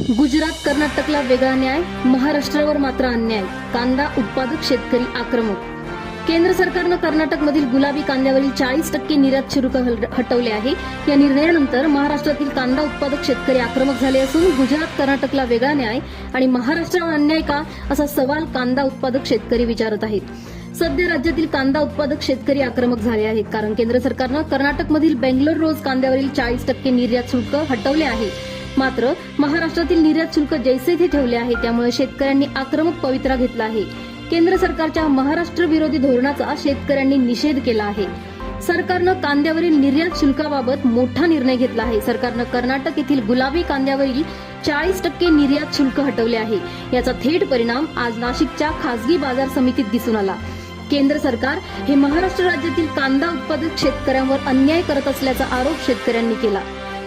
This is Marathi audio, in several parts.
गुजरात कर्नाटकला वेगळा न्याय महाराष्ट्रावर मात्र अन्याय कांदा उत्पादक शेतकरी आक्रमक. केंद्र सरकारनं कर्नाटकमधील गुलाबी कांद्यावरील चाळीस टक्के निर्यात शुल्क हल- हटवले आहे. या निर्णयानंतर महाराष्ट्रातील कांदा उत्पादक शेतकरी आक्रमक झाले असून गुजरात कर्नाटकला वेगळा न्याय आणि महाराष्ट्रावर अन्याय का असा सवाल कांदा उत्पादक शेतकरी विचारत आहेत. सध्या राज्यातील कांदा उत्पादक शेतकरी आक्रमक झाले आहेत कारण केंद्र सरकारनं कर्नाटकमधील बेंगलोर रोज कांद्यावरील चाळीस टक्के निर्यात शुल्क हटवले आहे. मात्र महाराष्ट्रातील निर्यात शुल्क जैसे थे ठेवले आहे त्यामुळे शेतकऱ्यांनी आक्रमक पवित्रा घेतला आहे. केंद्र सरकारच्या महाराष्ट्र विरोधी धोरणाचा शेतकऱ्यांनी निषेध केला आहे. सरकारनं कांद्यावरील निर्यात शुल्काबाबत मोठा निर्णय घेतला आहे. सरकारनं कर्नाटक येथील गुलाबी कांद्यावरील चाळीस टक्के निर्यात शुल्क हटवले आहे. याचा थेट परिणाम आज नाशिकच्या खासगी बाजार समितीत दिसून आला. केंद्र सरकार हे महाराष्ट्र राज्यातील कांदा उत्पादक शेतकऱ्यांवर अन्याय करत असल्याचा आरोप शेतकऱ्यांनी केला.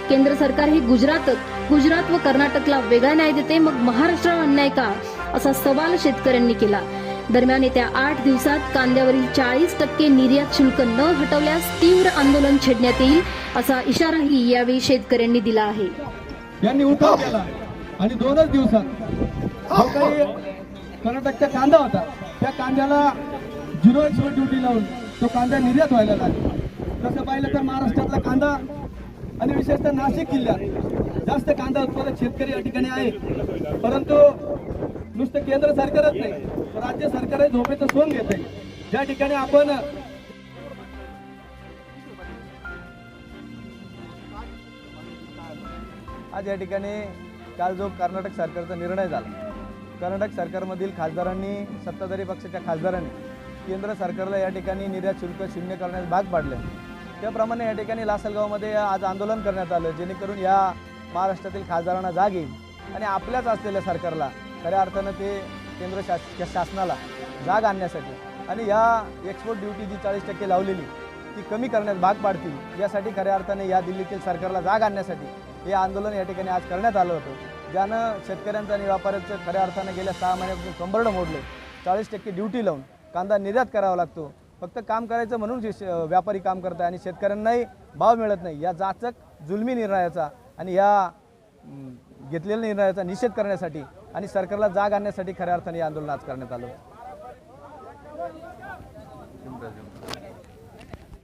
केंद्र सरकार हे गुजरात गुजरात व कर्नाटकला वेगळा न्याय देते मग महाराष्ट्राला अन्याय का? असा सवाल शेतकऱ्यांनी केला. दरम्यान येत्या आठ दिवसात कांद्यावरील चाळीस टक्के निर्यात शुल्क न हटवल्यास तीव्र आंदोलन छेडण्यात येईल असा इशाराही यावेळी शेतकऱ्यांनी दिला आहे. यांनी उठाव केला. आणि दोनच दिवसात काही कर्नाटकचा कांदा होता त्या कांद्याला झिरो एक्सपोर्ट ड्युटी लावून तो कांदा निर्यात व्हायला लागला. तसं पाहिलं तर महाराष्ट्रातला कांदा आणि विशेषतः नाशिक जिल्ह्यात जास्त कांदा उत्पादक शेतकरी या ठिकाणी आहे परंतु नुसतं केंद्र सरकारच नाही तर राज्य सरकार झोपेचं सोन घेत आहे. ज्या ठिकाणी आपण आज या ठिकाणी काल जो कर्नाटक सरकारचा निर्णय झाला कर्नाटक सरकारमधील खासदारांनी सत्ताधारी पक्षाच्या खासदारांनी केंद्र सरकारला या ठिकाणी निर्यात शुल्क शून्य करण्यास भाग पाडले. त्याप्रमाणे या ठिकाणी लासलगावमध्ये आज आंदोलन करण्यात आलं जेणेकरून या महाराष्ट्रातील खासदारांना जाग येईल आणि आपल्याच असलेल्या सरकारला खऱ्या अर्थानं ते केंद्र शास शासनाला जाग आणण्यासाठी आणि या एक्सपोर्ट ड्युटी जी चाळीस टक्के लावलेली ती कमी करण्यात भाग पाडतील यासाठी खऱ्या अर्थाने या दिल्लीतील सरकारला जाग आणण्यासाठी हे आंदोलन या ठिकाणी आज करण्यात आलं होतं. ज्यानं शेतकऱ्यांचं आणि व्यापाऱ्यांचं खऱ्या अर्थानं गेल्या सहा महिन्यापासून कंबरडं मोडलं. चाळीस टक्के ड्युटी लावून कांदा निर्यात करावा लागतो. फक्त काम करायचं म्हणून जे व्यापारी काम करत आहे आणि शेतकऱ्यांनाही भाव मिळत नाही. या जाचक जुलमी निर्णयाचा आणि या घेतलेल्या निर्णयाचा निषेध करण्यासाठी आणि सरकारला जाग आणण्यासाठी खऱ्या अर्थाने हे आंदोलन आज करण्यात आलं.